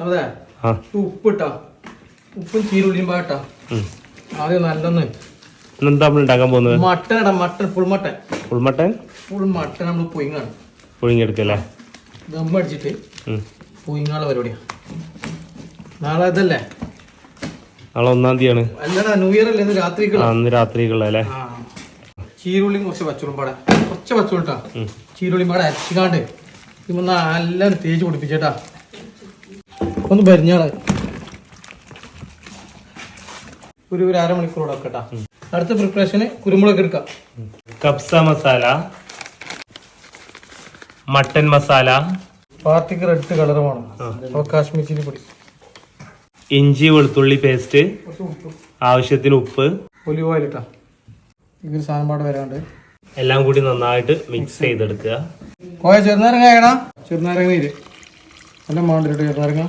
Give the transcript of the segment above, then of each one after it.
അതെ. ഉപ്പും ചീരുള്ളിയും പാട്ടാ? ഉം. ആദ്യം നല്ലൊന്ന് ഇന്നെന്താ നമ്മൾ ഉണ്ടാക്കാൻ പോകുന്നത്? മട്ടൻ ഇടാം മട്ടൻ ഫുൾ മട്ടൻ. ഉൾമട്ടൻ ഫുൾ മട്ടൻ നമ്മൾ പൊയിങ്ങാണ് പുഴുങ്ങിയെടുക്കല്ലേ? ദം അടിച്ചിട്ട് ഉം. പൊയിങ്ങാളെ പരിപാടിയാ. നാളെ ഇതല്ലേ? നാളെ ഒന്നാം തീയതിയാണ്. അല്ലടാ ന്യൂ ഇയർ അല്ലേ അന്ന് രാത്രിക്കുള്ളല്ലേ ചീരുള്ളിയും കുറച്ച് പച്ചളും പാടെ. കുറച്ച് പച്ചളും ഇട്ടാ. ചീരുള്ളിയും പാടെ അരച്ചിക്കാണ്ട് നല്ല തേച്ച് പിടിപ്പിച്ചേട്ടാ. ഒന്ന് പരിഞ്ഞാൾ ഒരു ഒരു അരമണിക്കൂർ കൂടെ വെക്കട്ടാ. അടുത്ത പ്രിപ്പറേഷന് കുരുമുളക് എടുക്കാം. കപ്സ മസാല മട്ടൻ മസാല പാർട്ടിക്ക് റെഡ് കളർ വേണം. അപ്പൊ കാശ്മീർ ചില്ലി പൊടി. ഇഞ്ചി വെളുത്തുള്ളി പേസ്റ്റ് കുറച്ച് ഉപ്പ്. ആവശ്യത്തിന് ഉപ്പ്. ഒലിവ് ഓയിൽ ഇട്ടാ. ഇതൊരു സാധനം പാട് വരാണ്ട്. എല്ലാം കൂടി നന്നായിട്ട് മിക്സ് ചെയ്തെടുക്കുക. കോയ ചെറുനാരങ്ങ ചെറുനാരങ്ങ നീര്. നല്ല മാണ്ടിട്ട് ചെറുനാരങ്ങ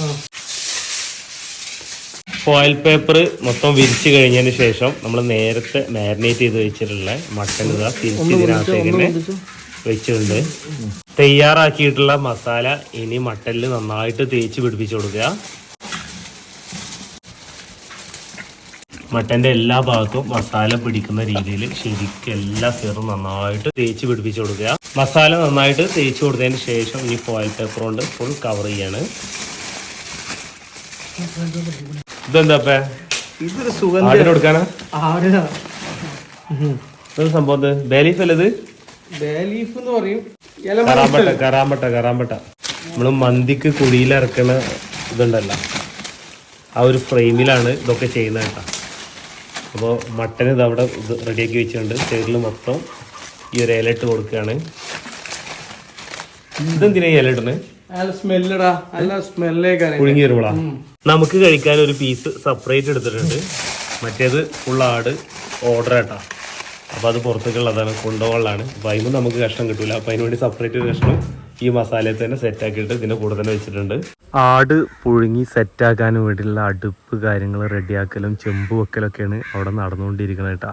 ആ. ഫോയിൽ പേപ്പർ മൊത്തം വിരിച്ചു കഴിഞ്ഞതിന് ശേഷം നമ്മൾ നേരത്തെ മാരിനേറ്റ് ചെയ്ത് വെച്ചിട്ടുള്ള മട്ടൻ ഇതാ തിരിച്ച് ഇതിനകത്തേക്ക് തന്നെ വെച്ചിട്ടുണ്ട്. തയ്യാറാക്കിയിട്ടുള്ള മസാല ഇനി മട്ടനിൽ നന്നായിട്ട് തേച്ച് പിടിപ്പിച്ചു കൊടുക്കുക. മട്ടന്റെ എല്ലാ ഭാഗത്തും മസാല പിടിക്കുന്ന രീതിയിൽ ശരിക്കും എല്ലാ സീറും നന്നായിട്ട് തേച്ച് പിടിപ്പിച്ചു കൊടുക്കുക. മസാല നന്നായിട്ട് തേച്ച് കൊടുത്തതിന് ശേഷം ഇനി ഫോയിൽ പേപ്പർ കൊണ്ട് ഫുൾ കവർ ചെയ്യാണ്. ഇതൊരു സുഗന്ധ കൊടുക്കാനാ? സംഭവം ബേലീഫ് ബേലീഫ് എന്ന് പറയും. ഇല കറാമ്പട്ട കറാമ്പട്ട കറാമ്പട്ട. നമ്മൾ മന്തിക്ക് കുടിയിലിറക്കണ ഇതുണ്ടല്ല. ആ ഒരു ഫ്രെയിമിലാണ് ഇതൊക്കെ ചെയ്യുന്നത് കേട്ടോ. അപ്പോൾ മട്ടൻ ഇത് അവിടെ ഇത് റെഡിയാക്കി വെച്ചിട്ടുണ്ട്. സൈഡിൽ മൊത്തം ഈ ഒരു ഇല ഇട്ട് കൊടുക്കുകയാണ്. ഇതെന്തിനാ ഇല ഇടുന്നത് പുഴുങ്ങി വരുമ്പോളാ നമുക്ക് കഴിക്കാൻ ഒരു പീസ് സെപ്പറേറ്റ് എടുത്തിട്ടുണ്ട്. മറ്റേത് ഫുൾ ആട് ഓർഡർ ആട്ടാ. അപ്പോൾ അത് പുറത്തേക്കുള്ളതാണ് കൊണ്ടുപോകാനുള്ളതാണ്. അപ്പോൾ അതിന് നമുക്ക് കഷ്ണം കിട്ടൂല. അപ്പോൾ അതിനുവേണ്ടി സെപ്പറേറ്റ് ഒരു കഷ്ണം ഈ മസാലയിൽ തന്നെ സെറ്റ് ആക്കിയിട്ട് ഇതിന്റെ കൂടെ തന്നെ വെച്ചിട്ടുണ്ട്. ആട് പുഴുങ്ങി സെറ്റ് ആക്കാൻ വേണ്ടിയുള്ള അടുപ്പ് കാര്യങ്ങൾ റെഡിയാക്കലും ചെമ്പ് വെക്കലൊക്കെയാണ് അവിടെ നടന്നുകൊണ്ടിരിക്കുന്നത് കേട്ടോ.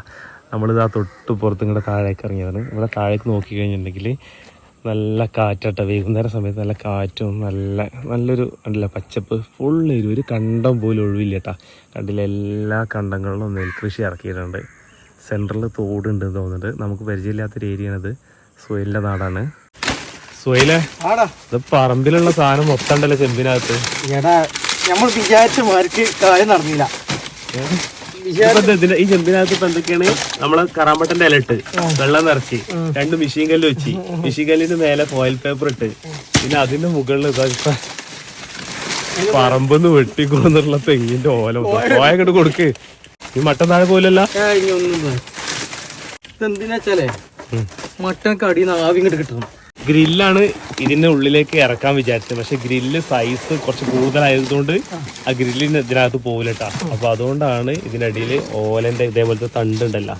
നമ്മളിത് ആ തൊട്ട് പുറത്ത് താഴേക്ക് ഇറങ്ങിയതാണ്. ഇവിടെ താഴേക്ക് നോക്കി കഴിഞ്ഞിട്ടുണ്ടെങ്കിൽ നല്ല കാറ്റട്ട. വൈകുന്നേരം സമയത്ത് നല്ല കാറ്റും നല്ല നല്ലൊരു ഉണ്ടല്ല പച്ചപ്പ് ഫുൾ ഒരു കണ്ടം പോലും ഒഴിവില്ല കേട്ടാ. കണ്ടില്ല എല്ലാ കണ്ടങ്ങളിലും നെൽകൃഷി ഇറക്കിയിട്ടുണ്ട്. സെൻട്രലിൽ തോടുണ്ടെന്ന് തോന്നുന്നുണ്ട്. നമുക്ക് പരിചയമില്ലാത്തൊരു ഏരിയ ആണത്. സോ എല്ലാ നാടാണ്. സുഹൈലെ ഇത് പറമ്പിലുള്ള സാധനം മൊത്തം ഉണ്ടല്ലോ ചെമ്പിനകത്ത്. എടാ നമ്മൾ വിചാരിച്ച മാർക്ക് കാര്യം നടന്നില്ല. ഈ ചെമ്പിനകത്ത് ഇപ്പൊ എന്തൊക്കെയാണ്? നമ്മൾ കറാമ്പട്ടന്റെ ഇല ഇട്ട് വെള്ളം നിറച്ചി രണ്ട് മിഷീൻ കല്ല് വെച്ചി മിഷീൻ കല്ലിന് മേലെ ഫോയിൽ പേപ്പർ ഇട്ട് പിന്നെ അതിന്റെ മുകളിൽ ഇതാ പറമ്പെന്ന് വെട്ടിക്കൊണ്ടുള്ള തെങ്ങിന്റെ ഓല ഇങ്ങോട്ട് കൊടുക്ക്. ഈ മട്ടൻ താഴെ പോലല്ല ഇതെന്തിനാ വെച്ചാലേ മട്ടൻ കടിന്ന് ആവി കിട്ടുന്നു കിട്ടണം. ഗ്രില്ലാണ് ഇതിന്റെ ഉള്ളിലേക്ക് ഇറക്കാൻ വിചാരിച്ചത്. പക്ഷെ ഗ്രില്ല് സൈസ് കുറച്ച് കൂടുതലായതുകൊണ്ട് ആ ഗ്രില്ലിന് ഇതിനകത്ത് പോകില്ലട്ടാ അപ്പൊ അതുകൊണ്ടാണ് ഇതിനടിയിൽ ഓലന്റെ ഇതേപോലത്തെ തണ്ടുണ്ടല്ലോ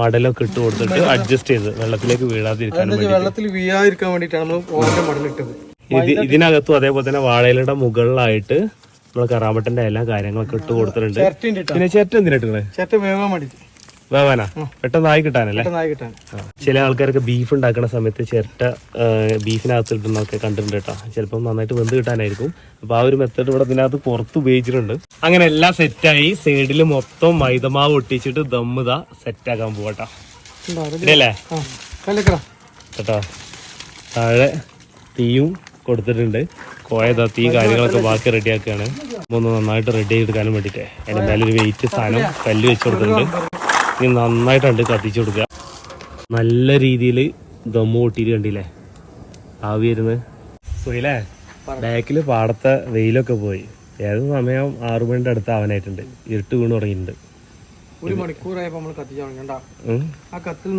മടലൊക്കെ ഇട്ട് കൊടുത്തിട്ട് അഡ്ജസ്റ്റ് ചെയ്ത് വെള്ളത്തിലേക്ക് വീഴാതിരിക്കാൻ വേണ്ടി വെള്ളത്തിൽ വീഴാതിരിക്കാൻ വേണ്ടിട്ടാണ് നമ്മൾ ഓരോ മടലിട്ടത് ഇത് ഇതിനകത്തും അതേപോലെ തന്നെ വാഴയിലയുടെ മുകളിലായിട്ട് നമ്മൾ കറാമട്ടന്റെ എല്ലാ കാര്യങ്ങളൊക്കെ ഇട്ട് കൊടുത്തിട്ടുണ്ട്. പിന്നെ ചേട്ടൻ എന്തിനാ ചേട്ടൻ വേവാൻ വേവാനാ? പെട്ടെന്ന് ആയി കിട്ടാനല്ലേ? ചില ആൾക്കാർക്ക് ബീഫ് ഉണ്ടാക്കുന്ന സമയത്ത് ചിരട്ട ബീഫിനകത്ത് ഇടുന്നൊക്കെ കണ്ടിട്ടുണ്ട് കേട്ടോ. ചിലപ്പോൾ നന്നായിട്ട് വെന്ത് കിട്ടാനായിരിക്കും. അപ്പൊ ആ ഒരു മെത്തേഡ് ഇവിടെ ഇതിനകത്ത് പുറത്ത് ഉപയോഗിച്ചിട്ടുണ്ട്. അങ്ങനെ എല്ലാം സെറ്റായി. സൈഡിൽ മൊത്തം മൈദമാവ് ഒട്ടിച്ചിട്ട് ദമ്മുത സെറ്റ് ആക്കാൻ പോകട്ടോ ഇല്ലേ കേട്ടോ. താഴെ തീയും കൊടുത്തിട്ടുണ്ട്. കോയതാ തീ കാര്യങ്ങളൊക്കെ ബാക്കി റെഡിയാക്കുകയാണ് ഒന്ന് നന്നായിട്ട് റെഡി ചെയ്തെടുക്കാനും വേണ്ടിയിട്ട് അതിന്റെ മേലൊരു വെയിറ്റ് സാധനം കല്ല് വെച്ച് കൊടുത്തിട്ടുണ്ട്. ഇനി നന്നായിട്ടുണ്ട് കത്തിച്ചു കൊടുക്കുക. നല്ല രീതിയിൽ ദമ്മ കൂട്ടിയിട്ട് കണ്ടില്ലേ? ആവി വരുന്നത്. സുഖിലേ ബാക്കിൽ പാടത്തെ വെയിലൊക്കെ പോയി. ഏത് സമയം ആറു മണിന്റെ അടുത്ത് ആവാനായിട്ടുണ്ട്. ഇരുട്ട് വീണ് തുടങ്ങിയിട്ടുണ്ട്. ഒരു മണിക്കൂറായപ്പോ നമ്മൾ. ആ കത്തിൽ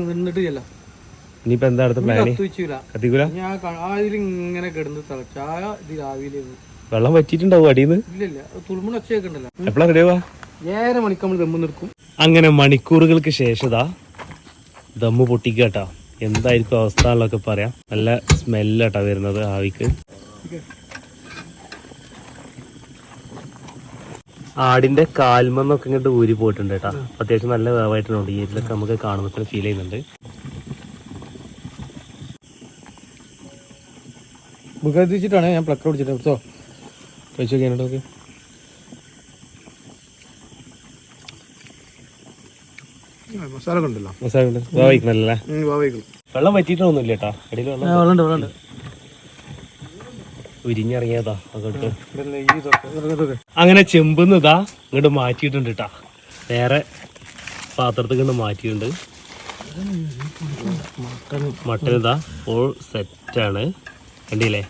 ഇനിയിപ്പോ എന്താ അടുത്ത കത്തിക്കൂല? ഇതിൽ ഇങ്ങനെ കിടന്ന് തിളച്ച വെള്ളം വറ്റിട്ടുണ്ടാവും അടിയിൽ നിന്ന് ഇല്ല തുളുമ്പണ ഒച്ചയൊക്കെ ഉണ്ടല്ലോ. എപ്പോഴാ റെഡിയാവാ ഏഴര മണിക്ക് നമ്മൾ ദമ്മ് നിൽക്കും അങ്ങനെ മണിക്കൂറുകൾക്ക് ശേഷതാ ദമ്മ് പൊട്ടിക്കട്ടാ എന്തായിരിക്കും അവസ്ഥ എന്നൊക്കെ പറയാം. നല്ല സ്മെല്ലാട്ടാ വരുന്നത് ആവിക്ക്. ആടിന്റെ കാൽമെന്നൊക്കെ ഇങ്ങോട്ട് ഊരി പോയിട്ടുണ്ട് കേട്ടാ. അത്യാവശ്യം നല്ല വേവായിട്ടുണ്ട്. ഈ ഇതിലൊക്കെ നമുക്ക് കാണുമ്പോൾ ഫീൽ ചെയ്യുന്നുണ്ട്. മുഖത്തിച്ചിട്ടാണ് ഞാൻ പ്ലക്കർ പിടിച്ചിട്ട് കഴിച്ചോ നോക്കിയാൽ നോക്ക് മസാല ഉണ്ടല്ലോ മസാല ഉണ്ട് വായിക്കണല്ലേ വാവേക്കണം വെള്ളം വറ്റിയിട്ടൊന്നുമില്ല കേട്ടാ. അടിയിൽ വെള്ളം വെള്ളമുണ്ട് വെള്ളമുണ്ട്. ഉരിഞ്ഞിറങ്ങിയതാ അങ്ങോട്ട് നെയ്യ് ഇതൊക്കെ ഇതൊക്കെ ഇതൊക്കെ. അങ്ങനെ ചെമ്പുന്നതാ ഇങ്ങോട്ട് മാറ്റിയിട്ടുണ്ട് കേട്ടാ. വേറെ പാത്രത്തിൽ കൊണ്ട് മാറ്റിയിട്ടുണ്ട്. മട്ടൻ ഇതാ ഫുൾ സെറ്റാണ് കണ്ടില്ലേ?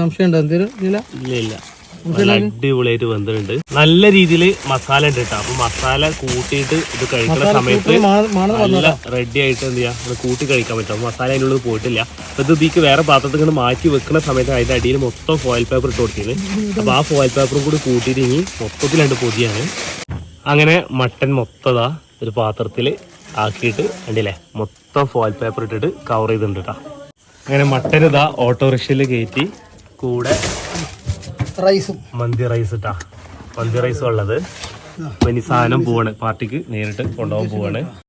സംശയം ഉണ്ടോ എന്തെങ്കിലും? ഇല്ല ഇല്ല. അടിപൊളിയായിട്ട് വെന്തിട്ടുണ്ട് നല്ല രീതിയിൽ മസാല ഉണ്ട് കേട്ടോ അപ്പൊ മസാല കൂട്ടിയിട്ട് ഇത് കഴിക്കുന്ന സമയത്ത് നല്ല റെഡി ആയിട്ട് എന്ത് ചെയ്യാം? കൂട്ടി കഴിക്കാൻ പറ്റും. മസാല അതിന്റെ ഉള്ളിൽ പോയിട്ടില്ല. അപ്പൊ ഇത് ഇതിക്ക് വേറെ പാത്രത്തിൽ കൊണ്ട് മാറ്റി വെക്കുന്ന സമയത്ത് അതിന്റെ അടിയിൽ മൊത്തം ഫോയിൽ പേപ്പർ ഇട്ട് കൊടുത്തിരുന്നു അപ്പൊ ആ ഫോയിൽ പേപ്പറും കൂടി കൂട്ടിയിട്ട് ഇനി മൊത്തത്തിൽ രണ്ട് പൊതിയാണ്. അങ്ങനെ മട്ടൻ മൊത്തതാ ഒരു പാത്രത്തിൽ ആക്കിയിട്ട് കണ്ടില്ലേ? മൊത്തം ഫോയിൽ പേപ്പർ ഇട്ടിട്ട് കവർ ചെയ്തിട്ടുണ്ട് കേട്ടോ അങ്ങനെ മട്ടൻ ഇതാ ഓട്ടോറിക്ഷയിൽ കയറ്റി കൂടെ റൈസും. മന്തി റൈസ് ഇട്ടാ മന്തി റൈസ് ഉള്ളത്. ഇനി സാധനം പോവാണ്. പാർട്ടിക്ക് നേരിട്ട് കൊണ്ടുപോകാൻ പോവാണ്.